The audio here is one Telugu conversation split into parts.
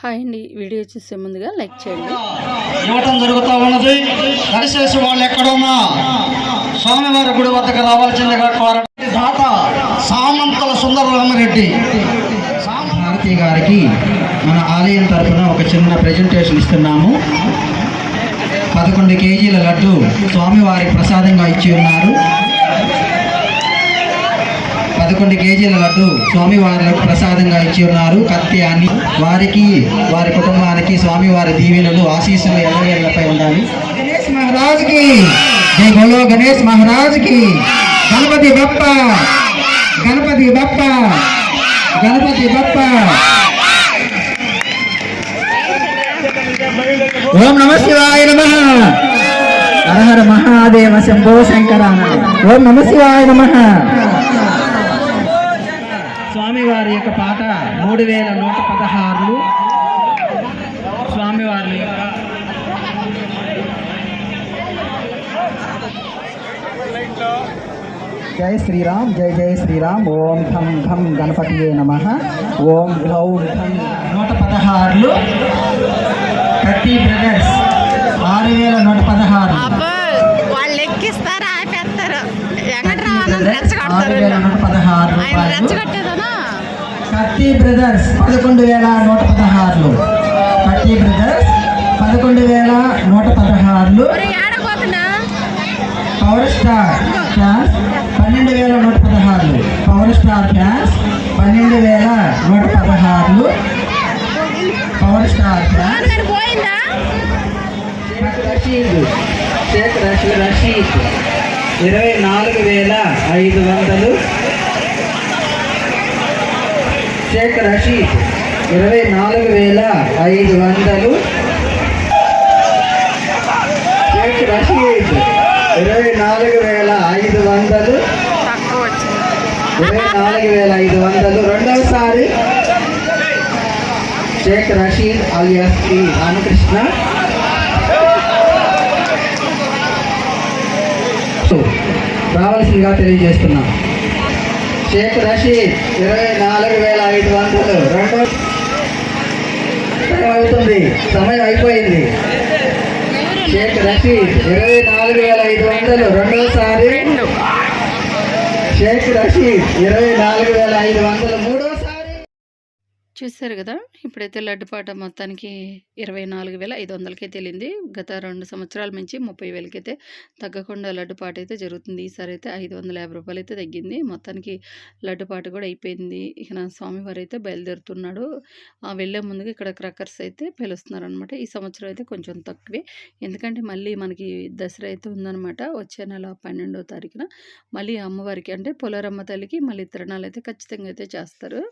హాయ్ అండి. వీడియో చూసే ముందుగా లైక్ చేయండి. ఇవ్వటం జరుగుతూ ఉన్నది. దయచేసి వాళ్ళు ఎక్కడున్నా స్వామివారి గుడి వద్దకు రావాల్సిందిగా కోరడం. దాత సామంతల సుందరరామరెడ్డి భారతి గారికి మన ఆలయం తరఫున ఒక చిన్న ప్రజెంటేషన్ ఇస్తున్నాము. పదకొండు కేజీల లడ్డు స్వామివారికి ప్రసాదంగా ఇచ్చి ఉన్నారు. పదకొండు కేజీల లడ్డు స్వామివారికి ప్రసాదంగా ఇచ్చి ఉన్నారు. కత్తి అని వారికి వారి కుటుంబానికి స్వామివారి దీవెనలు ఆశీస్సులు ఎల్లవేళ్ళపై ఉండాలి? గణేష్ మహారాజ్కి జై బోలో గణేష్ మహారాజ్కి గణపతి బప్ప. గణపతి బప్ప. గణపతి బప్ప. ఓం నమ శివాయ నమ. హర హర మహాదేవ శంభో శంకర ఓం నమ శివాయ నమ స్వామివారి యొక్క పాట మూడు వేల నూట పదహారులు స్వామివారి యొక్క జై శ్రీరామ్ జై జై శ్రీరామ్. ఓం ఠం ఠం గణపతియే నమ. ఓం గ్లౌం నూట పదహారులు థర్టీ బ్రదర్స్ ఆరు వేల నూట పదహారు. వాళ్ళు ఎక్కిస్తారు ఆపేస్తారు. ఆరు వేల నూట పదహారు కత్తి బ్రదర్స్ పదకొండు వేల నూట పదహారులు. కత్తి బ్రదర్స్ పదకొండు వేల నూట పదహారులు. పవర్ స్టార్ ఫ్యాన్స్ పన్నెండు వేల నూట పదహారులు. పవర్ స్టార్ ఫ్యాన్స్ పన్నెండు వేల నూట పదహారులు. Power star Shaik Rasheed Shaik Rasheed. ఇరవై నాలుగు వేల ఐదు వందలు. షేక్ రషీద్. ఇరవై నాలుగు వేల ఐదు వందలు. షేక్ రషీద్. ఇరవై నాలుగు వేల ఐదు వందలు. ఇరవై నాలుగు వేల ఐదు వందలు. రెండవసారి. షేక్ రషీద్ అలియాస్ శ్రీ రామకృష్ణ. రావాల్సిందిగా తెలియజేస్తున్నాం షేక్ రషీద్ ఇరవై నాలుగు వేల ఐదు వందలు. రెండో అవుతుంది. సమయం అయిపోయింది. షేక్ రషీద్ ఇరవై నాలుగు వేల ఐదు వందలు. రెండోసారి రెండు షేక్ రషీద్ ఇరవై నాలుగు వేల ఐదు వందలు. మూడు చూశారు కదా! ఇప్పుడైతే లడ్డుపాట మొత్తానికి ఇరవై నాలుగు వేల ఐదు వందలకే తేలింది. గత రెండు సంవత్సరాల నుంచి ముప్పై వేలకైతే తగ్గకుండా లడ్డుపాట అయితే జరుగుతుంది. ఈసారి అయితే ఐదు వందల యాభై రూపాయలు అయితే తగ్గింది. మొత్తానికి లడ్డుపాట కూడా అయిపోయింది. ఇక నా స్వామివారు అయితే బయలుదేరుతున్నాడు. ఆ వెళ్ళే ముందుగా ఇక్కడ క్రకర్స్ అయితే పిలుస్తున్నారు అనమాట ఈ సంవత్సరం అయితే కొంచెం తక్కువే. ఎందుకంటే మళ్ళీ మనకి దసరా అయితే ఉందన్నమాట. వచ్చే నెల పన్నెండో తారీఖున. మళ్ళీ అమ్మవారికి అంటే పొలరమ్మ తల్లికి మళ్ళీ తిరణాలు అయితే ఖచ్చితంగా అయితే చేస్తారు.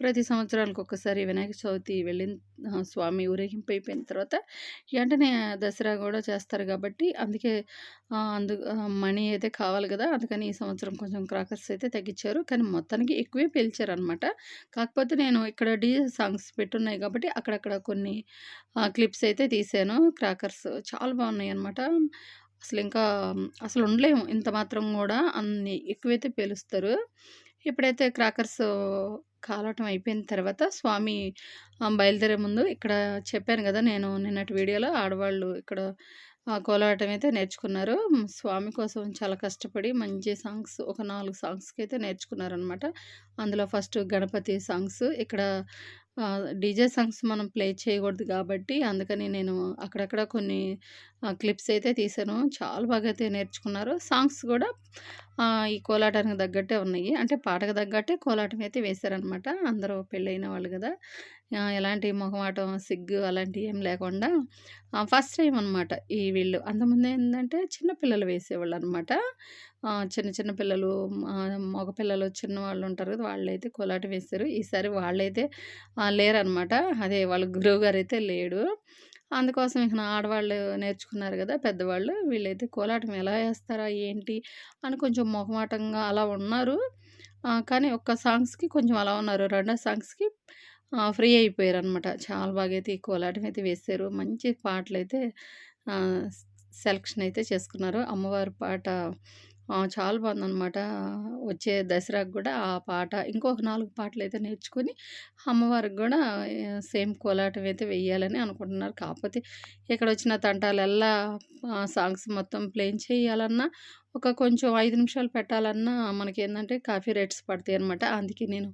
ప్రతి సంవత్సరానికి ఒక్కసారి వినాయక చవితి వెళ్ళిన స్వామి ఊరేగింపు అయిపోయిన తర్వాత వెంటనే దసరా కూడా చేస్తారు కాబట్టి అందుకే అందు మనీ అయితే కావాలి కదా! అందుకని ఈ సంవత్సరం కొంచెం క్రాకర్స్ అయితే తగ్గించారు. కానీ మొత్తానికి ఎక్కువే పేల్చారు అనమాట కాకపోతే నేను ఇక్కడ డీజే సాంగ్స్ పెట్టున్నాయి కాబట్టి అక్కడక్కడ కొన్ని క్లిప్స్ అయితే తీసాను. క్రాకర్స్ చాలా బాగున్నాయి అనమాట అసలు ఇంకా అసలు ఉండలేము ఇంత మాత్రం కూడా అన్ని ఎక్కువైతే పేలుస్తారు. ఇప్పుడైతే క్రాకర్స్ కాలటం అయిపోయిన తర్వాత స్వామి బయలుదేరే ముందు ఇక్కడ చెప్పాను కదా నేను నిన్నటి వీడియోలో ఆడవాళ్ళు ఇక్కడ కోలాటం అయితే నేర్చుకున్నారు. స్వామి కోసం చాలా కష్టపడి మంచి సాంగ్స్ ఒక నాలుగు సాంగ్స్కి అయితే నేర్చుకున్నారనమాట అందులో ఫస్ట్ గణపతి సాంగ్స్ ఇక్కడ డీజే సాంగ్స్ మనం ప్లే చేయకూడదు కాబట్టి అందుకని నేను అక్కడక్కడ కొన్ని క్లిప్స్ అయితే తీసాను. చాలా బాగా అయితే నేర్చుకున్నారు. సాంగ్స్ కూడా ఈ కోలాటానికి తగ్గట్టే ఉన్నాయి. అంటే పాటకు తగ్గట్టే కోలాటం అయితే వేశారనమాట అందరూ పెళ్ళైన వాళ్ళు కదా. ఎలాంటి మొహమాటం సిగ్గు అలాంటివి ఏం లేకుండా ఫస్ట్ టైం అనమాట ఈ వీళ్ళు. అంతకుముందు ఏంటంటే చిన్నపిల్లలు వేసేవాళ్ళు అనమాట చిన్న చిన్న పిల్లలు మగపిల్లలు మగ పిల్లలు చిన్నవాళ్ళు ఉంటారు కదా వాళ్ళైతే కోలాటం వేశారు ఈసారి వాళ్ళైతే లేరనమాట అదే వాళ్ళ గురువు గారు అయితే లేడు. అందుకోసం ఇక ఆడవాళ్ళు నేర్చుకున్నారు కదా పెద్దవాళ్ళు. వీళ్ళైతే కోలాటం ఎలా వేస్తారా ఏంటి అని కొంచెం మొహమాటంగా అలా ఉన్నారు. కానీ ఒక్క సాంగ్స్కి కొంచెం అలా ఉన్నారు. రెండో సాంగ్స్కి ఫ్రీ అయిపోయారు అనమాట చాలా బాగా అయితే ఈ కోలాటం అయితే వేశారు. మంచి పాటలు అయితే సెలక్షన్ అయితే చేసుకున్నారు. అమ్మవారి పాట చాలా బాగుందనమాట. వచ్చే దసరాకి కూడా ఆ పాట ఇంకొక నాలుగు పాటలు అయితే నేర్చుకొని అమ్మవారికి కూడా సేమ్ కోలాటం అయితే వెయ్యాలని అనుకుంటున్నారు. కాకపోతే ఇక్కడ వచ్చిన తంటాలల్లా సాంగ్స్ మొత్తం ప్లేన్ చేయాలన్నా, ఒక కొంచెం ఐదు నిమిషాలు పెట్టాలన్నా మనకి ఏంటంటే కాఫీ రేట్స్ పడతాయి పడతాయనమాట. అందుకే నేను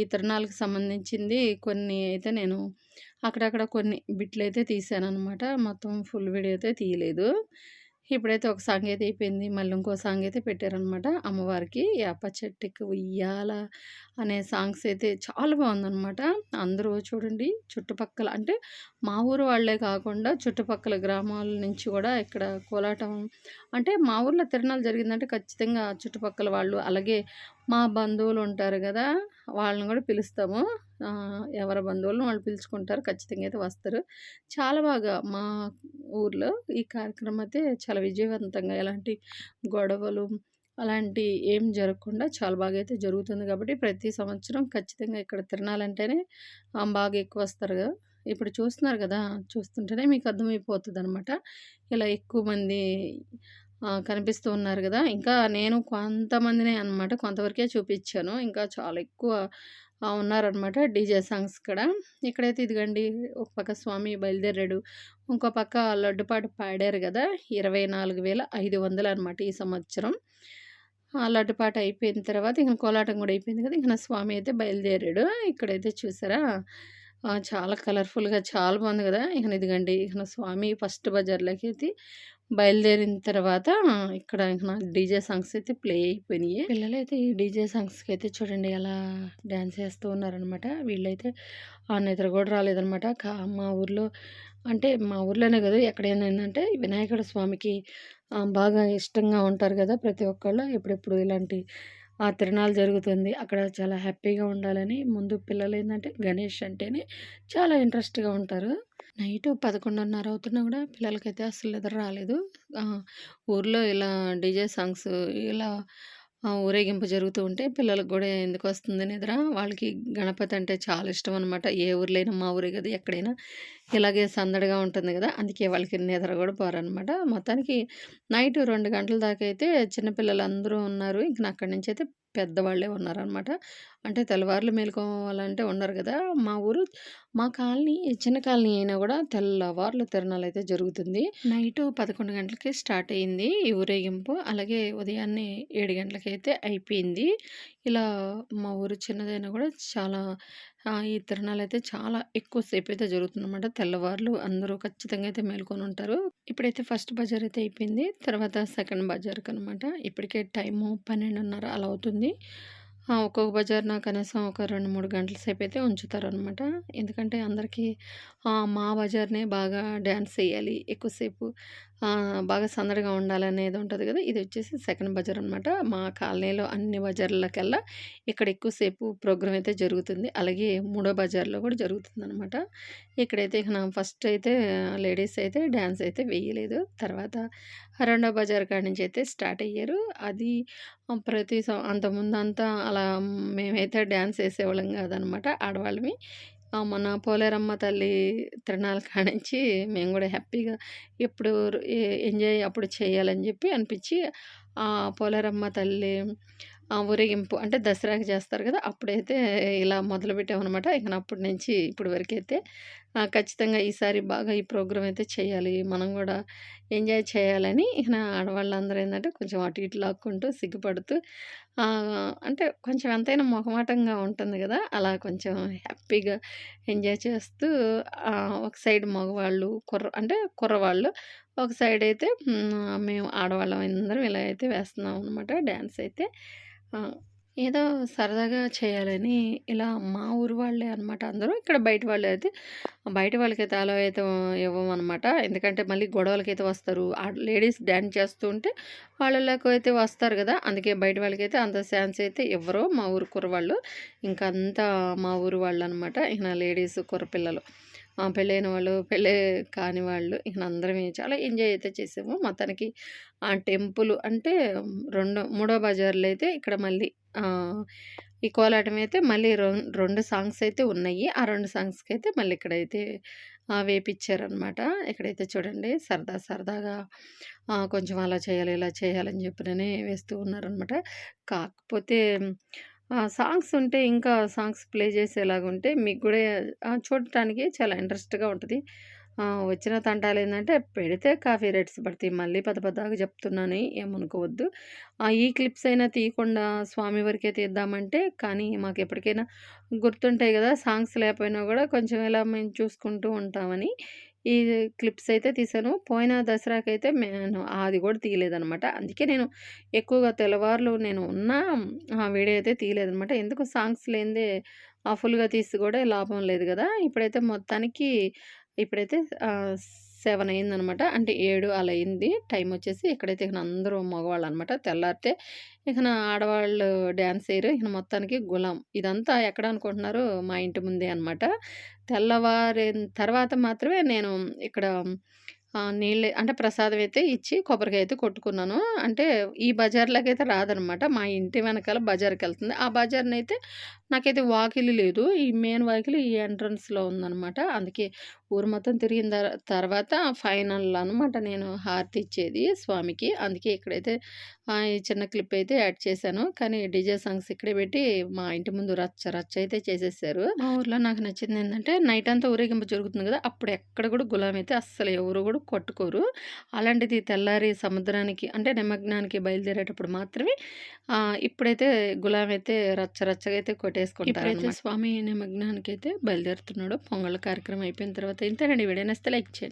ఈ తిరణాలకు సంబంధించింది కొన్ని అయితే నేను అక్కడక్కడ కొన్ని బిట్లయితే తీశాననమాట. మొత్తం ఫుల్ వీడియో అయితే తీయలేదు. ఇప్పుడైతే ఒక సాంగ్ అయితే అయిపోయింది. మళ్ళీ ఇంకో సాంగ్ అయితే పెట్టారనమాట అమ్మవారికి. యాప చెట్టుకి ఉయ్యాల అనే సాంగ్స్ అయితే చాలా బాగుందనమాట. అందరూ చూడండి చుట్టుపక్కల అంటే మా ఊరు వాళ్ళే కాకుండా చుట్టుపక్కల గ్రామాల నుంచి కూడా ఇక్కడ కోలాటం అంటే మా ఊర్లో తిరణాలు జరిగిందంటే ఖచ్చితంగా చుట్టుపక్కల వాళ్ళు, అలాగే మా బంధువులు ఉంటారు కదా వాళ్ళని కూడా పిలుస్తాము. ఎవరి బంధువులను వాళ్ళు పిలుచుకుంటారు. ఖచ్చితంగా అయితే వస్తారు. చాలా బాగా మా ఊర్లో ఈ కార్యక్రమం అయితే చాలా విజయవంతంగా ఎలాంటి గొడవలు అలాంటి ఏం జరగకుండా చాలా బాగా అయితే జరుగుతుంది కాబట్టి ప్రతి సంవత్సరం ఖచ్చితంగా ఇక్కడ తిరణాలంటేనే బాగా ఎక్కువ వస్తారు కదా ఇప్పుడు చూస్తున్నారు కదా చూస్తుంటేనే మీకు అర్థమైపోతుంది అనమాట ఇలా ఎక్కువ మంది కనిపిస్తూ ఉన్నారు కదా ఇంకా నేను కొంతమందినే అనమాట. కొంతవరకే చూపించాను ఇంకా చాలా ఎక్కువ ఉన్నారనమాట డీజే సాంగ్స్ ఇక్కడ ఇక్కడైతే ఇదిగండి ఒక పక్క స్వామి బయలుదేరాడు. ఇంకో పక్క లడ్డు పాట పాడారు గదా! 24,500 అనమాట ఈ సంవత్సరం. ఆ లడ్డు పాట అయిపోయిన తర్వాత ఇక కోలాటం కూడా అయిపోయింది కదా ఇక స్వామి అయితే బయలుదేరాడు. ఇక్కడైతే చూసారా చాలా కలర్‌ఫుల్‌గా చాలా బాగుంది కదా ఇక ఇదిగండి ఇక స్వామి ఫస్ట్ బజార్లోకి అయితే బయలుదేరిన తర్వాత ఇక్కడ ఇక డీజే సాంగ్స్ అయితే ప్లే అయిపోయినాయి. పిల్లలైతే ఈ డీజే అయితే చూడండి అలా డ్యాన్స్ చేస్తూ ఉన్నారనమాట. వీళ్ళైతే ఆ నిద్ర కూడా రాలేదనమాట. కా మా ఊర్లో అంటే మా ఊర్లోనే కదా ఎక్కడైనా ఏంటంటే వినాయకుడు స్వామికి బాగా ఇష్టంగా ఉంటారు కదా ప్రతి ఒక్కళ్ళు ఎప్పుడెప్పుడు ఇలాంటి ఆ తిరణాలు జరుగుతుంది. అక్కడ చాలా హ్యాపీగా ఉండాలని ముందు పిల్లలు ఏంటంటే గణేష్ అంటేనే చాలా ఇంట్రెస్ట్‌గా ఉంటారు. నైట్ పదకొండున్నర అవుతున్నా కూడా పిల్లలకైతే అస్సలు నిద్ర రాలేదు. ఊర్లో ఇలా డీజే సాంగ్స్ ఇలా ఊరేగింపు జరుగుతూ ఉంటే పిల్లలకి ఎందుకు వస్తుంది నిద్ర. వాళ్ళకి గణపతి అంటే చాలా ఇష్టం అనమాట. ఏ ఊర్లైనా మా ఊరే కదా ఎక్కడైనా ఇలాగే సందడిగా ఉంటుంది కదా అందుకే వాళ్ళకి నిద్ర కూడా పోరనమాట. మొత్తానికి నైట్ రెండు గంటల దాకా అయితే చిన్నపిల్లలు అందరూ ఉన్నారు. ఇంక అక్కడి నుంచయితే పెద్దవాళ్ళే ఉన్నారనమాట. అంటే తెల్లవారులు మేలుకోవాలంటే ఉండరు కదా మా ఊరు మా కాలనీ చిన్న కాలనీ అయినా కూడా తెల్లవారులు తిరణాలు అయితే జరుగుతుంది. నైట్ పదకొండు గంటలకి స్టార్ట్ అయింది ఈ ఊరేగింపు. అలాగే ఉదయాన్నే ఏడు గంటలకైతే అయిపోయింది. ఇలా మా ఊరు చిన్నదైనా కూడా చాలా ఈ తిరణాలు అయితే చాలా ఎక్కువసేపు అయితే జరుగుతుందన్నమాట తెల్లవారులు అందరూ ఖచ్చితంగా అయితే మేలుకొనుంటారు. ఇప్పుడైతే ఫస్ట్ బజార్ అయితే అయిపోయింది. తర్వాత సెకండ్ బజార్కి అనమాట ఇప్పటికే టైము 12:30 అలా అవుతుంది. ఆ! ఒక్కొక్క బజార్‌న కనీసం ఒక 2, 3 గంటల సేపయితే ఉంచుతారనమాట. ఎందుకంటే అందరికీ మా బజార్‌నే బాగా డ్యాన్స్ వేయాలి ఎక్కువసేపు బాగా సందడిగా ఉండాలనేది ఉంటుంది కదా ఇది వచ్చేసి సెకండ్ బజార్ అనమాట. మా కాలనీలో అన్ని బజార్లకల్లా ఇక్కడ ఎక్కువసేపు ప్రోగ్రామ్ అయితే జరుగుతుంది. అలాగే మూడో బజార్‌లో కూడా జరుగుతుంది అనమాట ఇక్కడైతే ఇక నా ఫస్ట్ అయితే లేడీస్ అయితే డ్యాన్స్ అయితే వేయలేదు. తర్వాత రెండో బజార్ కాడ నుంచి అయితే స్టార్ట్ అయ్యారు. అది ప్రతి సం అంతకుముందంతా అలా మేమైతే డ్యాన్స్ వేసేవాళ్ళం కాదనమాట ఆడవాళ్ళమి. మన పోలేరమ్మ తల్లి తిరణాల కాడ నుంచి మేము కూడా హ్యాపీగా ఎప్పుడు ఎంజాయ్ అప్పుడు చేయాలని చెప్పి అనిపించి ఆ పోలేరమ్మ తల్లి ఆ ఊరేగింపు అంటే దసరాకి చేస్తారు కదా అప్పుడైతే ఇలా మొదలుపెట్టామన్నమాట ఇక అప్పటి నుంచి ఇప్పటి వరకు అయితే ఖచ్చితంగా ఈసారి బాగా ఈ ప్రోగ్రామ్ అయితే చేయాలి. మనం కూడా ఎంజాయ్ చేయాలని ఇక ఆడవాళ్ళందరూ ఏంటంటే కొంచెం అటు ఇటు లాక్కుంటూ సిగ్గుపడుతూ అంటే కొంచెం ఎంతైనా మొహమాటంగా ఉంటుంది గదా! అలా కొంచెం హ్యాపీగా ఎంజాయ్ చేస్తూ ఆహ్, ఒక సైడ్ మగవాళ్ళు కుర్ర అంటే కుర్రవాళ్ళు, ఒక సైడ్ అయితే హ్మ్, మేము ఆడవాళ్ళం అందరం ఇలా అయితే వేస్తున్నాం అనమాట డాన్స్ అయితే. ఆ! ఏదో సరదాగా చేయాలని ఇలా మా ఊరు వాళ్ళే అనమాట అందరూ. ఇక్కడ బయట వాళ్ళైతే బయట వాళ్ళకైతే అలో అయితే ఇవ్వమనమాట. ఎందుకంటే మళ్ళీ గొడవలకైతే వస్తారు. లేడీస్ డ్యాన్స్ చేస్తూ ఉంటే వాళ్ళలోకి అయితే వస్తారు కదా అందుకే బయట వాళ్ళకైతే అంత ఛాన్స్ అయితే ఇవ్వరు మా ఊరు కుర్రవాళ్ళు. ఇంకా అంతా మా ఊరు వాళ్ళు అనమాట ఇక లేడీస్ కుర్రపిల్లలు. పెళ్ళైన వాళ్ళు, పెళ్ళి కాని వాళ్ళు ఇక అందరం చాలా ఎంజాయ్ అయితే చేసాము. మొత్తానికి ఆ టెంపుల్ అంటే రెండో మూడో బజార్‌లో అయితే ఇక్కడ మళ్ళీ ఈ కోలాటం అయితే మళ్ళీ రెండు సాంగ్స్ అయితే ఉన్నాయి. ఆ రెండు సాంగ్స్‌కి అయితే మళ్ళీ ఇక్కడైతే వేపించారనమాట వేపిచ్చారనమాట. ఇక్కడైతే చూడండి సరదా సరదాగా కొంచెం అలా చేయాలి, ఇలా చేయాలని చెప్పిననే వేస్తూ ఉన్నారనమాట. కాకపోతే సాంగ్స్ ఉంటే ఇంకా సాంగ్స్ ప్లే చేసేలాగుంటే మీకు కూడా చూడటానికి చాలా ఇంట్రెస్ట్‌గా ఉంటుంది వచ్చిన తంటాలు ఏంటంటే పెడితే కాఫీ రేట్స్ పడతాయి. మళ్ళీ పెద్ద పెద్దగా చెప్తున్నాను ఏమనుకోవద్దు. ఈ క్లిప్స్ అయినా తీయకుండా స్వామి వరకే తీద్దామంటే కానీ మాకు ఎప్పటికైనా గుర్తుంటాయి కదా సాంగ్స్ లేకపోయినా కూడా కొంచెం ఇలా మేము చూసుకుంటూ ఉంటామని ఈ క్లిప్స్ అయితే తీశాను. పోయిన దసరాకైతే నేను అది కూడా తీయలేదనమాట. అందుకే నేను ఎక్కువగా తెల్లవార్లు నేను ఉన్నా ఆ వీడియో అయితే తీయలేదనమాట. ఎందుకు సాంగ్స్ లేనిదే ఆహ్, ఫుల్‌గా తీసి కూడా లాభం లేదు కదా ఇప్పుడైతే మొత్తానికి ఇప్పుడైతే సెవెన్ అయిందనమాట. అంటే ఏడు అలా అయింది. టైం వచ్చేసి ఇక్కడైతే ఇక అందరూ మగవాళ్ళు అనమాట తెల్లారితే ఇకన ఆడవాళ్ళు డ్యాన్స్ వేయరు ఇక మొత్తానికి గులాం. ఇదంతా ఎక్కడ అనుకుంటున్నారు మా ఇంటి ముందే అనమాట. తెల్లవారిన తర్వాత మాత్రమే నేను ఇక్కడ నీళ్ళు అంటే ప్రసాదం అయితే ఇచ్చి కొబ్బరికాయ అయితే కొట్టుకున్నాను. అంటే ఈ బజార్‌లోకైతే రాదనమాట. మా ఇంటి వెనకాల బజార్‌కెళ్తుంది. ఆ బజార్‌నైతే నాకైతే వాకిలి లేదు. ఈ మెయిన్ వాకిలి ఈ ఎంట్రన్స్‌లో ఉందనమాట. అందుకే ఊరు మొత్తం తిరిగిన తర్వాత ఫైనల్ అనమాట నేను హారతి ఇచ్చేది స్వామికి. అందుకే ఇక్కడైతే ఈ చిన్న క్లిప్ అయితే యాడ్ చేశాను. కానీ డీజే సాంగ్స్ ఇక్కడే పెట్టి మా ఇంటి ముందు రచ్చ రచ్చ అయితే చేసేసారు. మా ఊర్లో నాకు నచ్చింది ఏంటంటే నైట్ అంతా ఊరేగింపు జరుగుతుంది కదా అప్పుడు ఎక్కడ కూడా గులాం అయితే అస్సలు ఎవరు కూడా కొట్టుకోరు. అలాంటిది తెల్లారి సముద్రానికి అంటే నిమగ్నానికి బయలుదేరేటప్పుడు మాత్రమే ఇప్పుడైతే గులాం అయితే రచ్చ రచ్చగా అయితే కొట్టేసుకుంటారనమాట. ఇప్పుడైతే స్వామి అయితే బయలుదేరుతున్నాడు. పొంగల్ కార్యక్రమం అయిపోయిన తర్వాత ఇంతేనండి. వీడియో నచ్చితే లైక్ చేయండి.